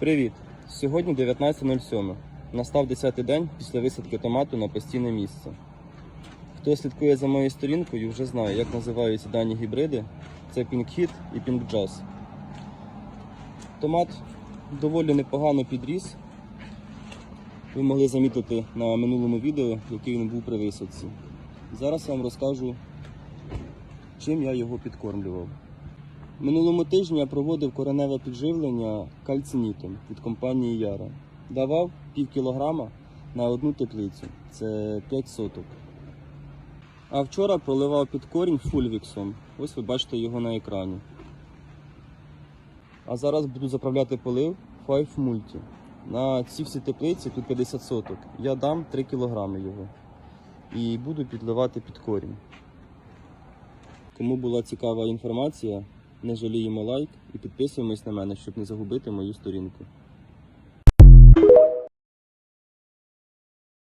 Привіт! Сьогодні 19.07. Настав 10-й день після висадки томату на постійне місце. Хто слідкує за моєю сторінкою, вже знає, як називаються дані гібриди. Це Pink Hit і Pink Jazz. Томат доволі непогано підріс. Ви могли замітити на минулому відео, який він був при висадці. Зараз я вам розкажу, чим я його підкормлював. Минулому тижні я проводив кореневе підживлення кальцинітом від компанії Яра. Давав пів кілограма на одну теплицю. Це 5 соток. А вчора проливав під корінь фульвіксом. Ось ви бачите його на екрані. А зараз буду заправляти полив 5 Multi. На ці всі теплиці тут 50 соток. Я дам 3 кілограми його. І буду підливати під корінь. Кому була цікава інформація, не жаліємо лайк і підписуємось на мене, щоб не загубити мою сторінку.